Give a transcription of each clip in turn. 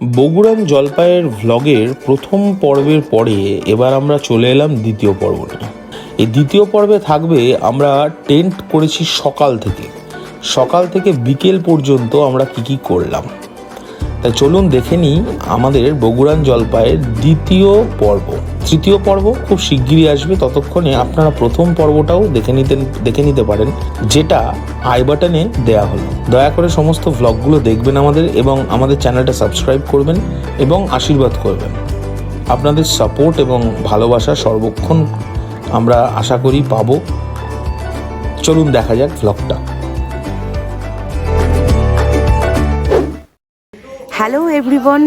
বগুড়ান জলপাইয়ের ভ্লগের প্রথম পর্বের পরে এবার আমরা চলে এলাম দ্বিতীয় পর্ব এই দ্বিতীয় পর্বে থাকবে আমরা টেন্ট করেছি সকাল থেকে। সকাল থেকে বিকেল পর্যন্ত আমরা কি কি করলাম? তাই চলুন দেখে নিই আমাদের বগুড়ান জলপাইয়ের দ্বিতীয় পর্ব। তৃতীয় পর্ব খুব শিগগিরই আসবে, ততক্ষণে আপনারা প্রথম পর্বটাও দেখে নিতে দেখে নিতে পারেন, যেটা আই বাটনে দেয়া হলো। দয়া করে সমস্ত ভ্লগগুলো দেখবেন আমাদের এবং আমাদের চ্যানেলটা সাবস্ক্রাইব করবেন এবং আশীর্বাদ করবেন। আপনাদের সাপোর্ট এবং ভালোবাসা সর্বক্ষণ আমরা আশা করি পাবো। চলুন দেখা যাক ভ্লগটা হ্যালো এভরিওয়ান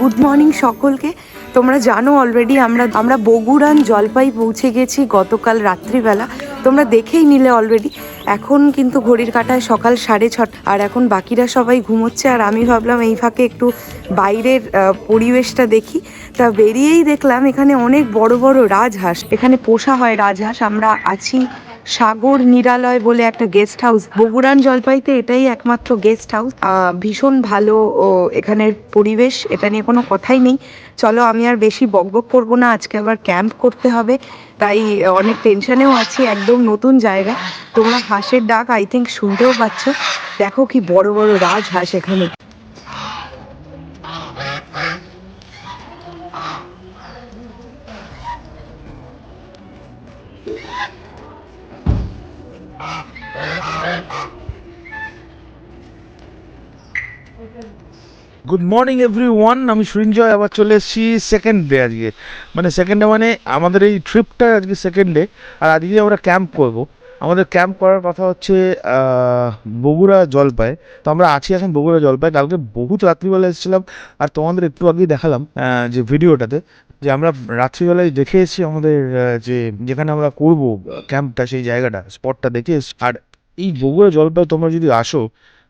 গুড মর্নিং সকলকে। তোমরা জানো অলরেডি আমরা আমরা বগুড়ান জলপাই পৌঁছে গেছি গতকাল রাত্রিবেলা। তোমরা দেখেই নিলে অলরেডি এখন কিন্তু ঘড়ির কাঁটায় সকাল সাড়ে ছটা, আর এখন বাকিরা সবাই ঘুমোচ্ছে, আর আমি ভাবলাম এই ফাঁকে একটু বাইরের পরিবেশটা দেখি। তা বেরিয়েই দেখলাম এখানে অনেক বড় বড় রাজহাঁস। এখানে পোষা হয় রাজহাঁস, আমরা আছি সাগর নিরালয় বলে একটা গেস্ট হাউস বগুড়ান জলপাইতে এটাই একমাত্র গেস্ট হাউস ভীষণ ভালো এখানের পরিবেশ, এটা নিয়ে কোনো কথাই নেই। চলো, আমি আর বেশি বকবক করব না, আজকে আবার ক্যাম্প করতে হবে। তাই, অনেক টেনশনেও আছি, একদম নতুন জায়গা। তোমরা হাঁসের ডাক আই থিঙ্ক শুনতেও পাচ্ছ। দেখো কি বড় বড় রাজ হাঁস এখানে। গুড মর্নিং এভরি ওয়ান আমি সৃঞ্জয় আবার চলে এসেছি সেকেন্ড ডে আজকে। মানে সেকেন্ড ডে মানে আমাদের এই ট্রিপটা আজকে সেকেন্ড ডে আর আজকে আমরা ক্যাম্প করব। আমাদের ক্যাম্প করার কথা হচ্ছে বগুড়া জলপাই। তো আমরা আছি এখন বগুড়া জলপাই। কালকে বহুত রাত্রিবেলা এসেছিলাম, আর তোমাদের একটু আগেই দেখালাম যে ভিডিওটাতে, যে আমরা রাত্রিবেলায় দেখে এসেছি আমাদের যে যেখানে আমরা করব ক্যাম্পটা সেই জায়গাটা স্পটটা দেখে এসেছি। আর এই বগুড়া জলপাই তোমরা যদি আসো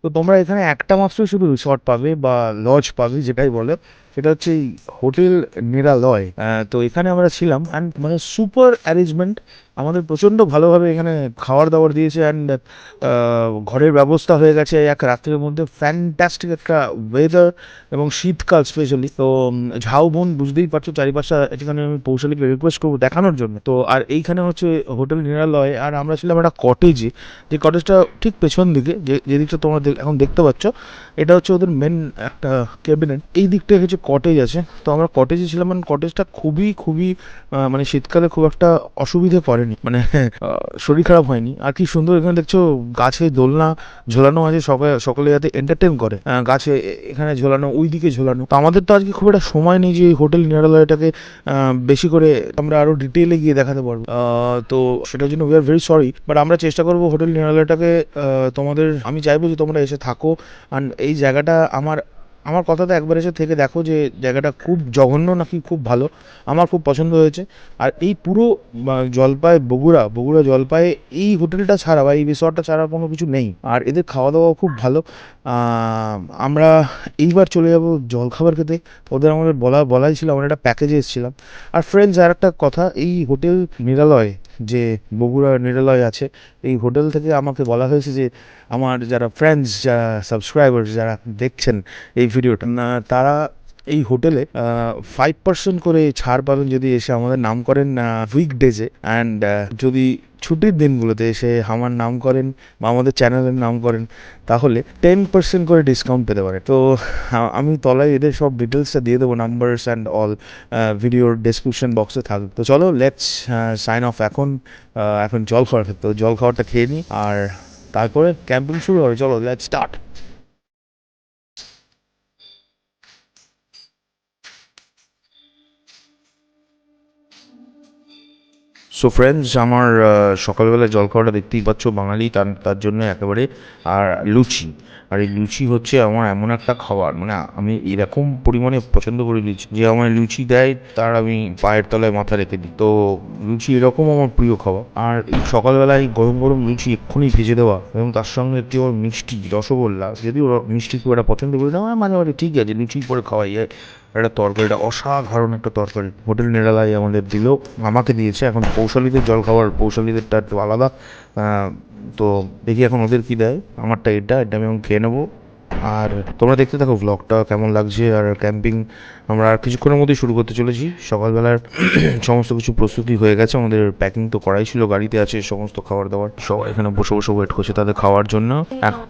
তো তোমরা এখানে একটা মাত্র শুধু রিসর্ট পাবে বা লজ পাবে যেটাই বলে। সেটা হচ্ছে এই হোটেল নিরালয়। তো এখানে আমরা ছিলাম অ্যান্ড মানে সুপার অ্যারেঞ্জমেন্ট আমাদের প্রচণ্ড ভালোভাবে এখানে খাবার দাবার দিয়েছে অ্যান্ড ঘরের ব্যবস্থা হয়ে গেছে এক রাত্রের মধ্যে। ফ্যান্টাস্টিক একটা ওয়েদার এবং শীতকাল স্পেশালি তো ঝাউবন বুঝতেই পারছ চারিপাশটা এখানে আমি পৌশালীকে রিকোয়েস্ট করব দেখানোর জন্য। তো, আর এইখানে হচ্ছে হোটেল নিরালয়, আর আমরা ছিলাম একটা কটেজে যে কটেজটা ঠিক পেছন দিকে, যে যে দিকটা তোমরা এখন দেখতে পাচ্ছ, এটা হচ্ছে ওদের মেন একটা ক্যাবিনেট এই দিকটা হচ্ছে কটেজ আছে। তো আমরা কটেজে ছিলাম মানে কটেজটা খুবই খুবই মানে শীতকালে খুব একটা অসুবিধে পড়েনি। মানে শরীর খারাপ হয়নি। আর কি সুন্দর এখানে দেখছ, গাছে দোলনা ঝোলানো আছে, সবাই, সকলে যাতে এন্টারটেন করে। গাছে এখানে ঝোলানো ওই দিকে ঝোলানো। তো আমাদের তো আজকে খুব একটা সময় নেই যে হোটেল নিরালয়টাকে বেশি করে আমরা আরও ডিটেলে গিয়ে দেখাতে পারব। তো সেটার জন্য we are very sorry but আমরা চেষ্টা করব হোটেল নিরালয়টাকে তোমাদের, আমি চাইব যে তোমরা এসে থাকো। আর এই জায়গাটা আমার আমার কথাতে একবার এসে থেকে দেখো যে জায়গাটা খুব জঘন্য নাকি খুব ভালো, আমার খুব পছন্দ হয়েছে। আর এই পুরো জলপাই, বগুড়া বগুড়া জলপাই, এই হোটেলটা ছাড়া বা এই রিসর্টটা ছাড়া কোনো কিছু নেই। আর এদের খাওয়া দাওয়া খুব ভালো। আমরা এইবার চলে যাব জলখাবার খেতে। ওদের আমাদের বলা, বলাই ছিল, আমরা একটা প্যাকেজে এসেছিলাম। আর ফ্রেন্ডস আর একটা কথা, এই হোটেল নিরালয় যে বগুড়া নিরালয় আছে, এই হোটেল থেকে আমাকে বলা হয়েছে যে আমার যারা ফ্রেন্ডস যারা সাবস্ক্রাইবার যারা দেখছেন এই ভিডিওটা তারা এই হোটেলে ফাইভ পার্সেন্ট করে ছাড় পাবেন যদি এসে আমাদের নাম করেন উইকডেজে অ্যান্ড যদি ছুটির দিনগুলোতে এসে আমার নাম করেন বা আমাদের চ্যানেলের নাম করেন, তাহলে টেন পার্সেন্ট করে ডিসকাউন্ট পেতে পারে তো আমি তলায় এদের সব ডিটেলসটা দিয়ে দেবো নাম্বারস অ্যান্ড অল ভিডিওর ডেসক্রিপশন বক্সে থাকবে তো চলো লেটস সাইন অফ এখন। এখন জল খাওয়ার তো জল খাওয়ারটা খেয়ে নিই। আর তারপরে ক্যাম্পিং শুরু হবে। চলো লেটস স্টার্ট সো ফ্রেন্ডস আমার সকালবেলা জল খাওয়াটা দেখতেই পাচ্ছ, বাঙালি, তার তার জন্য একেবারে, আর লুচি। আর এই লুচি হচ্ছে আমার এমন একটা খাবার মানে আমি এরকম পরিমাণে পছন্দ করি লুচি, যে আমার লুচি দেয়, তার আমি পায়ের তলায় মাথা রেখে দিই। তো লুচি এরকম আমার প্রিয় খাবার। আর এই সকালবেলায় গরম গরম লুচি এক্ষুনি ভেজে দেওয়া, এবং তার সঙ্গে একটি ওর মিষ্টি রসগোল্লা, যদি ওরা মিষ্টি খুব একটা পছন্দ করি, না মাঝে মাঝে ঠিক আছে, লুচি করে খাওয়াই যায় একটা তরকারিটা অসাধারণ একটা তরকারি। হোটেল নিরালায় আমাদের দিল, আমাকে দিয়েছে। এখন কৌশলীদের জল খাবার কৌশলীদেরটা একটু আলাদা। তো দেখি এখন ওদের কী দেয়। আমারটা এটা এটা আমি এখন খেয়ে নেব। আর তোমরা দেখতে থাকো ব্লগটা কেমন লাগছে? আর ক্যাম্পিং আমরা আর কিছুক্ষণের মধ্যেই শুরু করতে চলেছি। সকালবেলার সমস্ত কিছু প্রস্তুতি হয়ে গেছে। আমাদের প্যাকিং তো করাই ছিল, গাড়িতে আছে, সমস্ত খাবার দাবার। সবাই এখানে বসে বসে ওয়েট করছে তাদের খাওয়ার জন্য।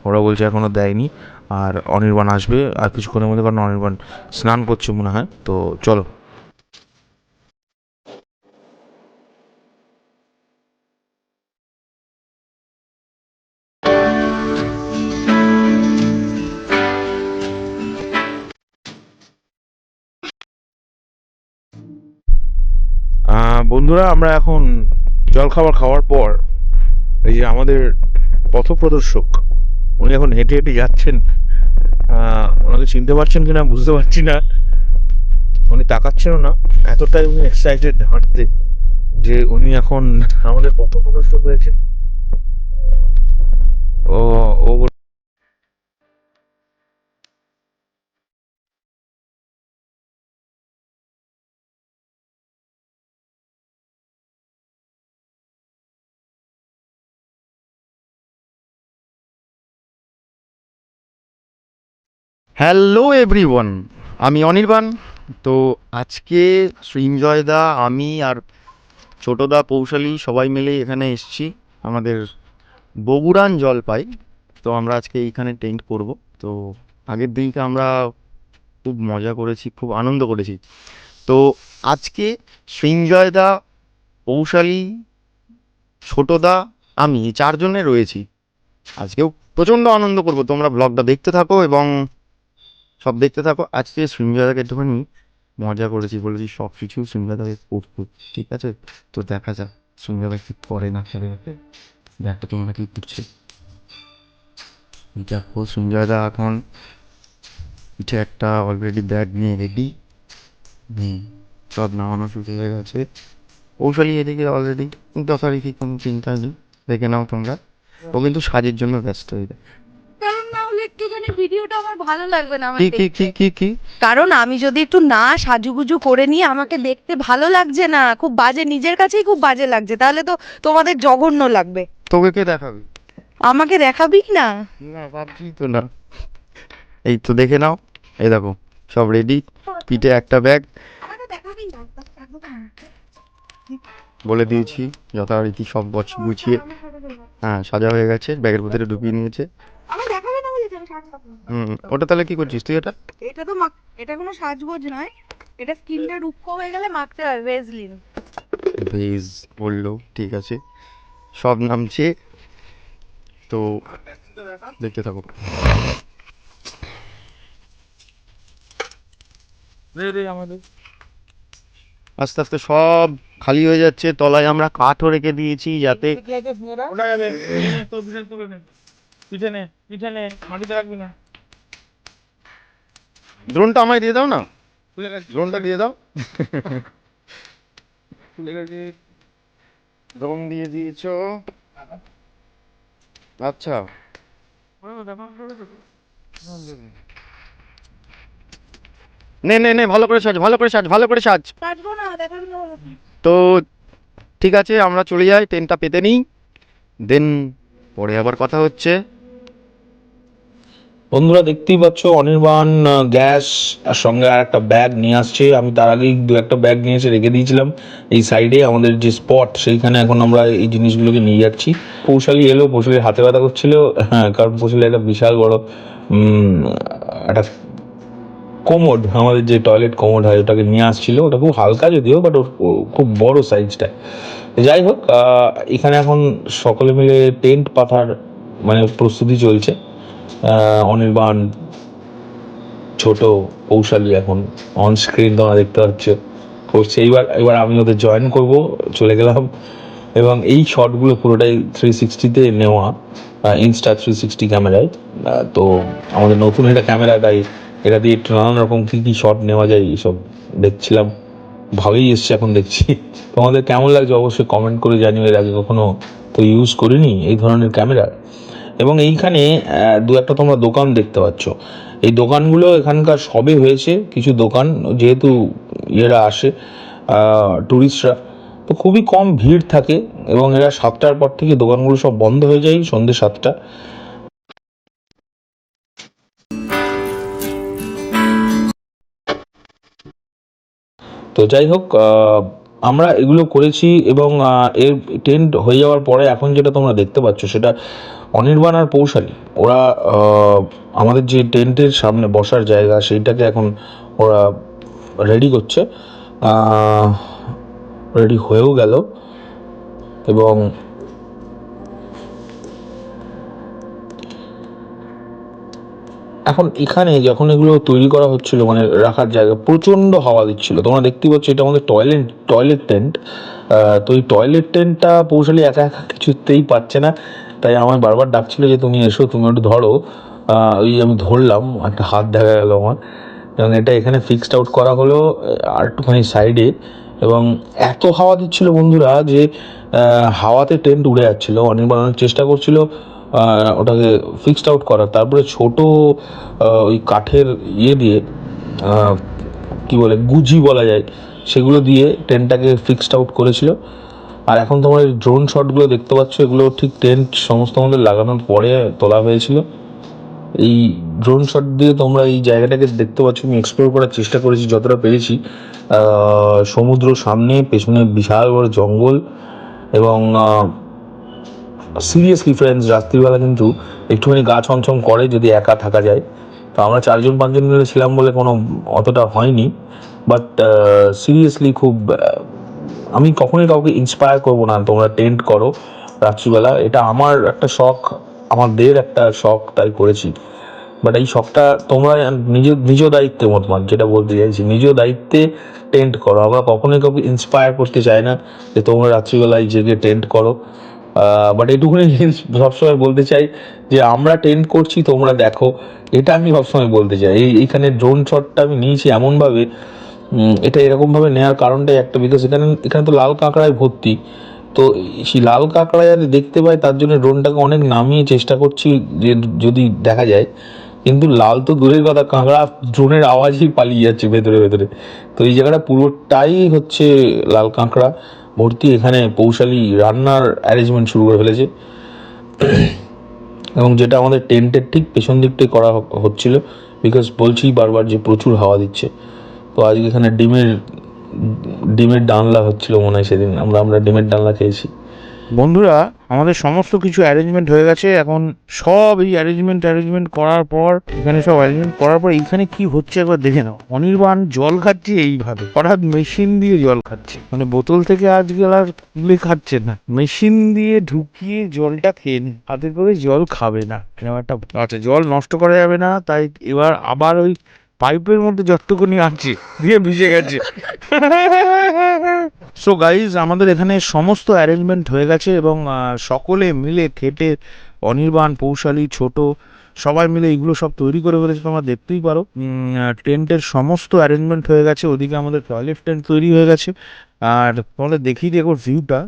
ওরা বলছে এখনও দেয়নি। আর অনির্বাণ আসবে আর কিছুক্ষণের মধ্যে, কারণ অনির্বাণ স্নান করছে মনে হয়। তো চলো। বন্ধুরা, আমরা এখন জলখাবার খাওয়ার পর এই যে আমাদের পথপ্রদর্শক, উনি এখন হেঁটে হেঁটে যাচ্ছেন। ওনাকে চিনতে পারছেন কিনা, বুঝতে পারছি না। উনি তাকাচ্ছেনও না। এতটাই উনি এক্সাইটেড হাঁটতে যে উনি এখন আমাদের পথপ্রদর্শক হয়েছেন। ও ও হ্যালো এভরিওয়ান আমি অনির্বাণ। তো আজকে সৃঞ্জয়দা আমি আর ছোটদা পৌশালী সবাই মিলে এখানে এসেছি আমাদের বগুড়ান জলপাই। তো আমরা আজকে এইখানে টেন্ট করব। তো আগের দিনকে আমরা খুব মজা করেছি, খুব আনন্দ করেছি। তো আজকে সৃঞ্জয়দা পৌশালী ছোটদা আমি চারজনে রয়েছি। আজকেও প্রচণ্ড আনন্দ করব। তোমরা ব্লগটা দেখতে থাকো এবং সব দেখতে থাকো। আজকে সৃঞ্জয়দাকে একটুখানি মজা করেছি বলেছি, সব কিছু সৃঞ্জয়দাকে করব, ঠিক আছে? তো দেখা যাক সৃঞ্জয়দা কি করে না করে। দেখো তোমরা কি করছে। দেখো সৃঞ্জয়দা এখন পিঠে একটা অলরেডি ব্যাগ নিয়ে রেডি হুম, সব নামানো শুরু হয়ে গেছে। কৌশলী এদিকে অলরেডি যথারীতি কোনো চিন্তা নেই। দেখে নাও তোমরা। ও কিন্তু সাজের জন্য ব্যস্ত হয়ে যায়। একটুখানি ভিডিওটা আমার ভালো লাগবে না আমার কি কি কি কি কি? কারণ আমি যদি একটু না সাজুগুজু করে নিই আমাকে দেখতে ভালো লাগছে না। খুব বাজে নিজের কাছেই খুব বাজে লাগছে। তাহলে তো তোমাদের জঘন্য লাগবে। তোকে কে দেখাবে? আমাকে দেখাবি না? না ভাবছি তো না। এই তো দেখে নাও। এই দেখো সব রেডি পিঠে একটা ব্যাগ বলে দিয়েছি যথারীতি সব বছ গুছিয়ে হ্যাঁ সাজা হয়ে গেছে ব্যাগের ভিতরে ঢুকিয়ে নিয়েছে। হুম ওটা তাহলে কি করছিস তুই এটা? এটা তো এটা কোনো সাজগোজ নয়। এটা স্কিনটা রুক্ষ হয়ে গেলে মাখতে হয় ভেজলিন। ভেজ বলল ঠিক আছে। সব নামছে। তো দেখতে থাকো। আস্তে আস্তে সব খালি হয়ে যাচ্ছে। তলায় আমরা কাঠও রেখে দিয়েছি যাতে ড্রোনটা আমায় দিয়ে দাও না? ড্রোনটা দিয়ে দাও। ড্রোন দিয়ে দিয়েছ। আচ্ছা। নে নে নে ভালো করে সাজ ভালো করে সাজ ভালো করে সাজ। না না। তো ঠিক আছে আমরা চলে যাই ট্রেনটা পেতে নিই। দেন পরে আবার কথা হচ্ছে। বন্ধুরা দেখতেই পাচ্ছ, অনির্বাণ গ্যাস, আর সঙ্গে আর একটা ব্যাগ নিয়ে আসছে। আমি তার আগেই দু একটা ব্যাগ নিয়ে এসে রেখে দিয়েছিলাম। এই সাইডে আমাদের যে স্পট সেইখানে এখন আমরা এই জিনিসগুলোকে নিয়ে যাচ্ছি। পৌশালি এলো, পৌশালির হাতে ব্যথা করছিল। হ্যাঁ কারণ পৌশালি একটা বিশাল বড় একটা কোমোড আমাদের যে টয়লেট কোমোড হয়, ওটাকে নিয়ে আসছিল। ওটা খুব হালকা যদিও বাট ওর খুব বড় সাইজটা যাই হোক এখানে এখন সকলে মিলে টেন্ট পাথার মানে প্রস্তুতি চলছে। অনির্বাণ ছোট কৌশলী এখন অন স্ক্রিন তোমরা দেখতে পাচ্ছ। করছে এইবার এবার আমি ওদের জয়েন করব, চলে গেলাম। এবং এই শটগুলো পুরোটাই থ্রি সিক্সটিতে নেওয়া ইনস্টা থ্রি সিক্সটি ক্যামেরায়। তো আমাদের নতুন এটা ক্যামেরা, তাই এটা দিয়ে নানান রকম কী কী শট নেওয়া যায়, এইসব দেখছিলাম। ভাবেই এসছে এখন দেখছি। তোমাদের কেমন লাগছে অবশ্যই কমেন্ট করে জানিও, এর আগে কখনো তো ইউজ করিনি এই ধরনের ক্যামেরা। এবং এইখানে দু একটা তোমরা দোকান দেখতে পাচ্ছ। এই দোকানগুলো এখানকার সবে হয়েছে, কিছু দোকান যেহেতু এরা আসে ট্যুরিস্টরা তো খুবই কম ভিড় থাকে এবং এরা সাতটার পর থেকে দোকানগুলো সব বন্ধ হয়ে যায় সন্ধ্যে সাতটা। তো যাই হোক আমরা এগুলো করেছি এবং এর টেন্ট হয়ে যাওয়ার পরে এখন যেটা তোমরা দেখতে পাচ্ছ সেটা অনির্বাণ আর পৌশালী। ওরা আমাদের যে টেন্টের সামনে বসার জায়গা, সেইটাকে এখন ওরা রেডি করছে। রেডি হয়েও গেল। এবং এখন এখানে যখন এগুলো তৈরি করা হচ্ছিল মানে রাখার জায়গা, প্রচণ্ড হাওয়া দিচ্ছিল। তোমরা দেখতেই পাচ্ছ এটা আমাদের টয়লেট টয়লেট টেন্ট তো এই টয়লেট টেন্টটা পৌঁছালি একা একা কিছুতেই পাচ্ছে না। তাই আমার বারবার ডাকছিল যে, তুমি এসো, তুমি একটু ধরো। ওই আমি ধরলাম, একটা হাত দেখা গেল আমার। এবং এটা এখানে ফিক্সড আউট করা হলো আর একটুখানি সাইডে এবং এত হাওয়া দিচ্ছিল বন্ধুরা যে হাওয়াতে টেন্ট উড়ে যাচ্ছিল। অনেক বানানোর চেষ্টা করছিল ওটাকে ফিক্সড আউট করার। তারপরে ছোট ওই কাঠের ইয়ে দিয়ে কি বলে, গুজি বলা যায়, সেগুলো দিয়ে টেন্টটাকে ফিক্সড আউট করেছিল। আর এখন তোমরা ড্রোন শটগুলো দেখতে পাচ্ছ, এগুলো ঠিক টেন্ট সমস্ত আমাদের লাগানোর পরে তোলা হয়েছিল। এই ড্রোন শট দিয়ে তোমরা এই জায়গাটাকে দেখতে পাচ্ছ, আমি এক্সপ্লোর করার চেষ্টা করেছি, যতটা পেরেছি। সমুদ্র সামনে, পেছনে বিশাল বড় জঙ্গল এবং সিরিয়াসলি ফ্রেন্ডস রাত্রিবেলা কিন্তু একটুখানি গা ছমছম করে যদি একা থাকা যায়। তো আমরা চারজন, পাঁচজন মিলে ছিলাম বলে কোনো অতটা হয়নি। বাট সিরিয়াসলি খুব আমি কখনোই কাউকে ইন্সপায়ার করব না, তোমরা টেন্ট করো রাত্রিবেলা। এটা আমার একটা শখ, আমাদের একটা শখ তাই করেছি। বাট এই শখটা তোমরা নিজ নিজ দায়িত্বে মতমান যেটা বলতে চাইছি, নিজ দায়িত্বে টেন্ট করো। আমরা কখনোই কাউকে ইন্সপায়ার করতে চাই না যে তোমরা রাত্রিবেলায় জেগে টেন্ট করো। বাট এটুকুনি জিনিস সবসময় বলতে চাই যে আমরা টেন্ট করছি, তোমরা দেখো। এটা আমি সবসময় বলতে চাই। এই, এইখানে ড্রোন শটটা আমি নিয়েছি এমনভাবে এটা এরকমভাবে নেওয়ার কারণটাই একটা বিকজ এখানে এখানে তো লাল কাঁকড়ায় ভর্তি। তো সেই লাল কাঁকড়া যাতে দেখতে পাই, তার জন্য ড্রোনটাকে অনেক নামিয়ে চেষ্টা করছি, যে যদি দেখা যায়। কিন্তু লাল তো দূরের কথা, কাঁকড়া ড্রোনের আওয়াজই পালিয়ে যাচ্ছে ভেতরে ভেতরে। তো এই জায়গাটা পুরোটাই হচ্ছে লাল কাঁকড়া ভর্তি। এখানে পৌশালী রান্নার অ্যারেঞ্জমেন্ট শুরু করে ফেলেছে। এবং যেটা আমাদের টেন্টের ঠিক পেছন দিকটাই করা হচ্ছিল বিকজ বলছি বারবার যে প্রচুর হাওয়া দিচ্ছে। তো আজকে এখানে ডিমের ডিমের ডালনা হচ্ছিল মনে হয় সেদিন। আমরা আমরা ডিমের ডালনা খেয়েছি। বন্ধুরা, আমাদের সমস্ত কিছু অ্যারেঞ্জমেন্ট হয়ে গেছে। এখন সব এই অ্যারেঞ্জমেন্ট অ্যারেঞ্জমেন্ট করার পর, এখানে সব অ্যারেঞ্জমেন্ট করার পর এইখানে কি হচ্ছে একবার দেখে নাও। অনির্বাণ জল খাচ্ছে এইভাবে। হঠাৎ মেশিন দিয়ে জল খাচ্ছে। মানে বোতল থেকে আজকাল আর তুলে খাচ্ছে না। মেশিন দিয়ে ঢুকিয়ে জলটা খেয়ে নি। হাতে করে জল খাবে না। একটা আচ্ছা জল নষ্ট করা যাবে না। তাই এবার আবার ওই পাইপের মধ্যে যতটুকুনি আনছি, দিয়ে ভিজে গেছে। সো গাইজ আমাদের এখানে সমস্ত অ্যারেঞ্জমেন্ট হয়ে গেছে এবং সকলে মিলে খেটে অনির্বাণ, পৌশালী, ছোট সবাই মিলে এগুলো সব তৈরি করে ফেলেছে, তোমরা দেখতেই পারো। টেন্টের সমস্ত অ্যারেঞ্জমেন্ট হয়ে গেছে, ওদিকে আমাদের টয়লেট টেন্ট তৈরি হয়ে গেছে। আর তোমাদের দেখিয়ে দিই একবার ভিউটা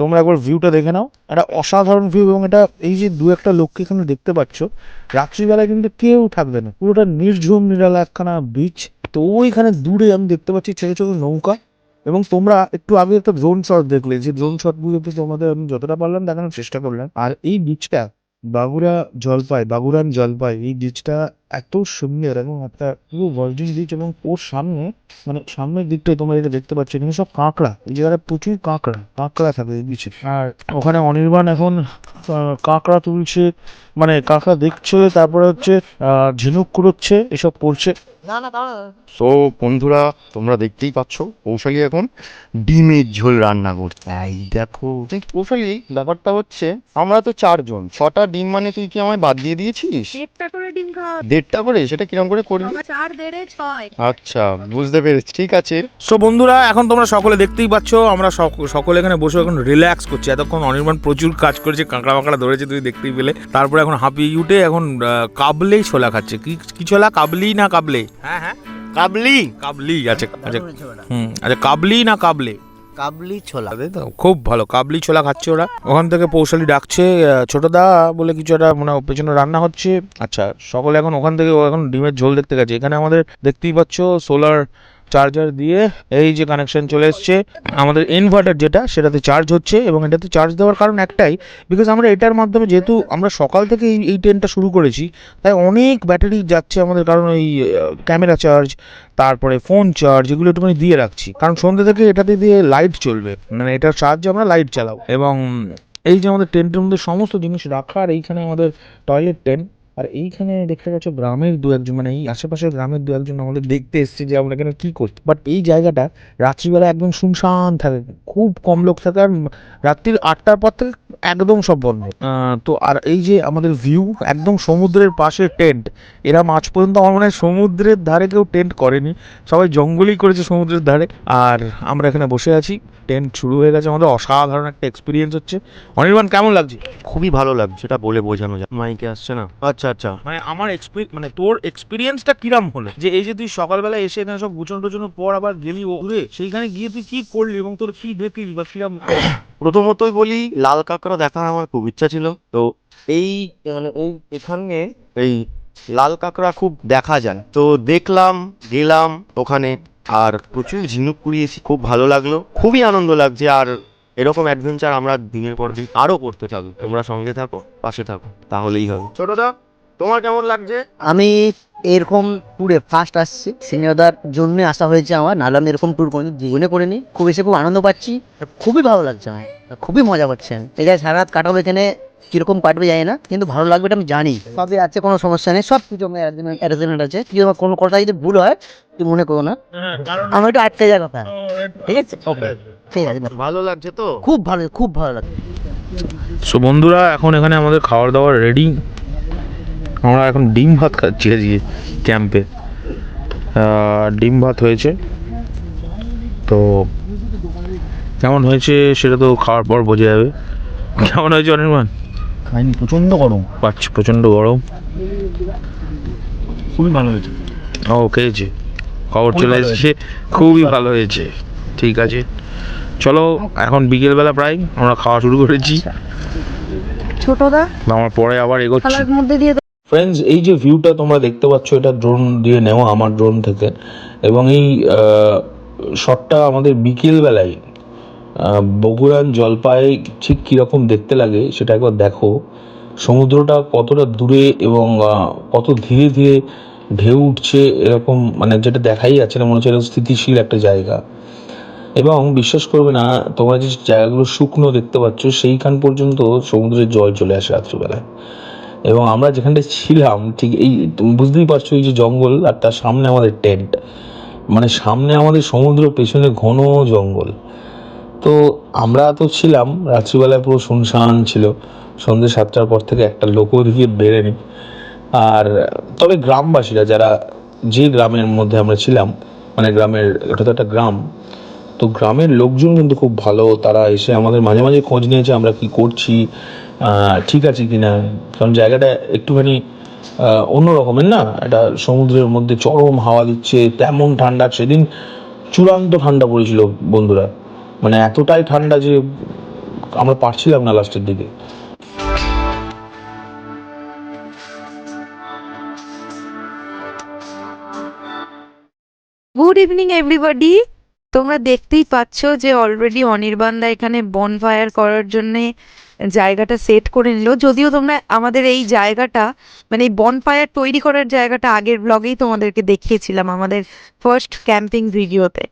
তোমরা একবার ভিউটা দেখে নাও। একটা অসাধারণ ভিউ এবং এটা এই যে দু একটা লোককে এখানে দেখতে পাচ্ছ, রাত্রিবেলায় কিন্তু কেউ থাকবে না। পুরোটা নির্ঝুম, নিরালা একখানা বিচ তো ওইখানে দূরে আমি দেখতে পাচ্ছি ছোট ছোট নৌকা। এবং তোমরা একটু আগে একটা ড্রোন শট দেখলে, যে ড্রোন শটগুলোতে তোমাদের আমি যতটা পারলাম দেখানোর চেষ্টা করলাম। আর এই বিচটা বাগুড়া জলপাই বাগুড়ান জলপাই এই বিচটা এত সুন্দর এবং একটা পুরো ভার্জিন বিচ এবং ওর সামনে মানে সামনের দিকটায় তোমরা যেটা দেখতে পাচ্ছ এখানে সব কাঁকড়া। এই জায়গাটা প্রচুর কাঁকড়া কাঁকড়া থাকে এই বিচে আর ওখানে অনির্বাণ এখন কাঁকড়া তুলছে মানে কাঁকড়া দেখছে তারপরে হচ্ছে আহ, ঝিনুক কুড়োচ্ছে এসব করছে। সো বন্ধুরা তোমরা দেখতেই পাচ্ছ কৌশলী এখন ডিমের ঝোল রান্না করছে। এই দেখো কৌশলী ব্যাপারটা হচ্ছে আমরা তো চারজন ছটা ডিম মানে তুই কি আমায় বাদ দিয়ে দিয়েছিস? ডিম খাওয়া। দেড়টা করে সেটা কিরম করে চার দেড়ে ছয়। আচ্ছা বুঝতে পেরেছি ঠিক আছে। সো বন্ধুরা এখন তোমরা সকলে দেখতেই পাচ্ছ আমরা সক- সকলে এখানে বসে এখন রিল্যাক্স করছি। এতক্ষণ অনির্বাণ প্রচুর কাজ করেছে কাঁকড়া বাঁকড়া ধরেছে তুই দেখতেই পেলে। তারপরে এখন হাঁপিয়ে উঠে এখন কাবলেই ছোলা খাচ্ছে। কি কি ছোলা? কাবলি না কাবলে? হ্যাঁ হ্যাঁ। কাবলি। কাবলি আচ্ছা আচ্ছা। হুম আচ্ছা কাবলি না কাবলে? কাবলি ছোলা। খুব ভালো কাবলি ছোলা খাচ্ছে ওরা। ওখান থেকে পৌশালি ডাকছে আহ, ছোটদা বলে কিছু একটা মানে পেছনে রান্না হচ্ছে। আচ্ছা সকলে এখন ওখান থেকে এখন ডিমের ঝোল দেখতে গেছে। এখানে আমাদের দেখতেই পাচ্ছ সোলার চার্জার দিয়ে এই যে কানেকশন চলে এসছে, আমাদের ইনভার্টার যেটা, সেটাতে চার্জ হচ্ছে এবং এটাতে চার্জ দেওয়ার কারণ একটাই বিকজ আমরা এটার মাধ্যমে যেহেতু আমরা সকাল থেকে এই এই ট্রেনটা শুরু করেছি, তাই অনেক ব্যাটারি যাচ্ছে আমাদের, কারণ ওই ক্যামেরা চার্জ তারপরে ফোন চার্জ এগুলো একটুখানি দিয়ে রাখছি। কারণ সন্ধ্যে থেকে এটাতে দিয়ে লাইট চলবে মানে এটার সাহায্যে আমরা লাইট চালাবো। এবং এই যে আমাদের টেন্টের মধ্যে সমস্ত জিনিস রাখা, আর এইখানে আমাদের টয়লেট টেন্ট আর এইখানে দেখতে পাচ্ছ গ্রামের দু একজন মানে এই আশেপাশের গ্রামের দু একজন আমাদের দেখতে এসছে যে আমরা এখানে কী করছি। বাট এই জায়গাটা রাত্রিবেলা একদম শুনশান থাকে খুব কম লোক থাকে আর রাত্রির আটটার পর থেকে একদম সব বন্ধ। তো আর এই যে আমাদের ভিউ একদম সমুদ্রের পাশে টেন্ট এরা মাঝ পর্যন্ত আমার মনে হয় সমুদ্রের ধারে কেউ টেন্ট করেনি। সবাই জঙ্গলেই করেছে সমুদ্রের ধারে। আর আমরা এখানে বসে আছি টেন্ট শুরু হয়ে গেছে আমাদের অসাধারণ একটা এক্সপিরিয়েন্স হচ্ছে। অনির্বাণ কেমন লাগছে? খুবই ভালো লাগছে এটা বলে বোঝানো যায়। মাইকে আসছে না? আচ্ছা। আচ্ছা আচ্ছা। মানে আমার মানে তোর এক্সপিরিয়েন্সটা কিরাম হলো? যে এই যে তুই সকালবেলা এসে এখানে সব গুছন টুচনের পর আবার গেলি ঘুরে সেইখানে গিয়ে তুই কি করলি এবং তোর কি দেখলি বা কিরাম? প্রথমতই বলি লাল কাঁকড়া দেখার আমার খুব ইচ্ছা ছিল। তো এই মানে এই এখানে এই লাল কাঁকড়া খুব দেখা যায়। তো দেখলাম গেলাম ওখানে আর প্রচুর ঝিনুক কুড়িয়েছি খুব ভালো লাগল। খুবই আনন্দ লাগছে আর এরকম অ্যাডভেঞ্চার আমরা দিনের পর দিন আরও করতে থাকব তোমরা সঙ্গে থাকো পাশে থাকো তাহলেই হবে। ছোটদা তোমার কেমন লাগছে? আমি এরকম ট্যুরে ফার্স্ট আসছি। সিনিয়রদার জন্য আসা হয়েছে আমার। নাহলে আমি এরকম ট্যুর কোনো জীবনে করিনি। খুব এসে খুব আনন্দ পাচ্ছি। খুবই ভালো লাগছে আমার। খুবই মজা করছে আমি। এটা সারা রাত কাটাবো এখানে কীরকম কাটবে জানি না। কিন্তু ভালো লাগবে এটা আমি জানি। সবই আছে কোনো সমস্যা নেই। সব কিছু আমার অ্যারেঞ্জমেন্ট আছে। যদি আমার কোনো কথা যদি ভুল হয় তুমি মনে করো না। আমার একটু আটকে যাওয়ার কথা। ঠিক আছে? ঠিক আছে। ভালো লাগছে তো? খুব ভালো খুব ভালো লাগছে। সো বন্ধুরা এখন এখানে আমাদের খাবার দাবার রেডি আমরা এখন ডিম ভাত খাচ্ছি আজকে ক্যাম্পে। ডিম ভাত হয়েছে। তো কেমন হয়েছে সেটা তো খাওয়ার পর বোঝা যাবে। কেমন হয়েছে অনির্বাণ? খাইনি প্রচণ্ড গরম। পাচ্ছি প্রচণ্ড গরম। খুবই ভালো হয়েছে। ও খেয়েছে। খবর চলে এসেছে। খুবই ভালো হয়েছে। ঠিক আছে। চলো এখন বিকেলবেলা প্রায় আমরা খাওয়া শুরু করেছি। ছোটদা আমরা পরে আবার এগোচ্ছি। মধ্যে দিয়ে ফ্রেন্ডস এই যে ভিউটা তোমরা দেখতে পাচ্ছ, এটা ড্রোন দিয়ে নেওয়া আমার ড্রোন থেকে। এবং এই শটটা আমাদের বিকেলবেলায় বগুড়ান জলপাই ঠিক কীরকম দেখতে লাগে সেটা একবার দেখো। সমুদ্রটা কতটা দূরে এবং কত ধীরে ধীরে ঢেউ উঠছে এরকম মানে যেটা দেখাই যাচ্ছে না, মনে হচ্ছে স্থিতিশীল একটা জায়গা। এবং বিশ্বাস করবে না, তোমরা যে জায়গাগুলো শুকনো দেখতে পাচ্ছ, সেইখান পর্যন্ত সমুদ্রের জল চলে আসে রাত্রিবেলায়। এবং আমরা যেখানটায় ছিলাম, ঠিক এই বুঝতেই পারছ এই যে জঙ্গল আর তার সামনে আমাদের টেন্ট মানে সামনে আমাদের সমুদ্র, পেছনে ঘন জঙ্গল। তো আমরা তো ছিলাম, রাত্রিবেলায় পুরো শুনশান ছিল। সন্ধ্যে সাতটার পর থেকে একটা লোকও দিকে বেরেনি আর তবে গ্রামবাসীরা যারা যে গ্রামের মধ্যে আমরা ছিলাম মানে গ্রামের ওটা তো একটা গ্রাম। তো গ্রামের লোকজন কিন্তু খুব ভালো, তারা এসে আমাদের মাঝে মাঝে খোঁজ নিয়েছে, আমরা কি করছি। ঠিক আছে কিনা? কারণ জায়গাটা একটুখানি অন্য রকমের না? এটা সমুদ্রের মধ্যে চরম হাওয়া দিচ্ছে, তেমন ঠান্ডা। সেদিন চূড়ান্ত ঠান্ডা পড়েছিল বন্ধুরা। মানে এতটাই ঠান্ডা যে আমরা পারছিলাম না লাস্টের দিকে। গুড ইভিনিং এভরিবডি তোমরা দেখতেই পাচ্ছ যে অলরেডি অনির্বাণদা এখানে বনফায়ার করার জন্য জায়গাটা সেট করে নিল। যদিও তোমরা আমাদের এই জায়গাটা মানে এই বনফায়ার তৈরি করার জায়গাটা আগের ব্লগেই তোমাদেরকে দেখিয়েছিলাম আমাদের ফার্স্ট ক্যাম্পিং ভিডিওতে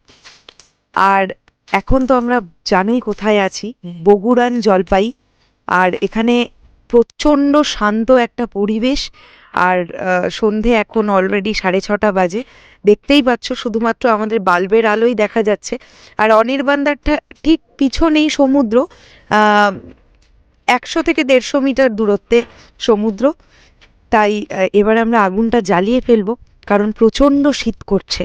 আর এখন তো আমরা জানোই কোথায় আছি বগুড়ান জলপাই। আর এখানে প্রচণ্ড শান্ত একটা পরিবেশ। আর সন্ধে এখন অলরেডি সাড়ে ছটা বাজে। দেখতেই পাচ্ছ শুধুমাত্র আমাদের বাল্বের আলোই দেখা যাচ্ছে। আর অনির্বাণদারটা ঠিক পিছনেই সমুদ্র। একশো থেকে দেড়শো মিটার দূরত্বে সমুদ্র। তাই এবার আমরা আগুনটা জ্বালিয়ে ফেলব, কারণ প্রচণ্ড শীত করছে।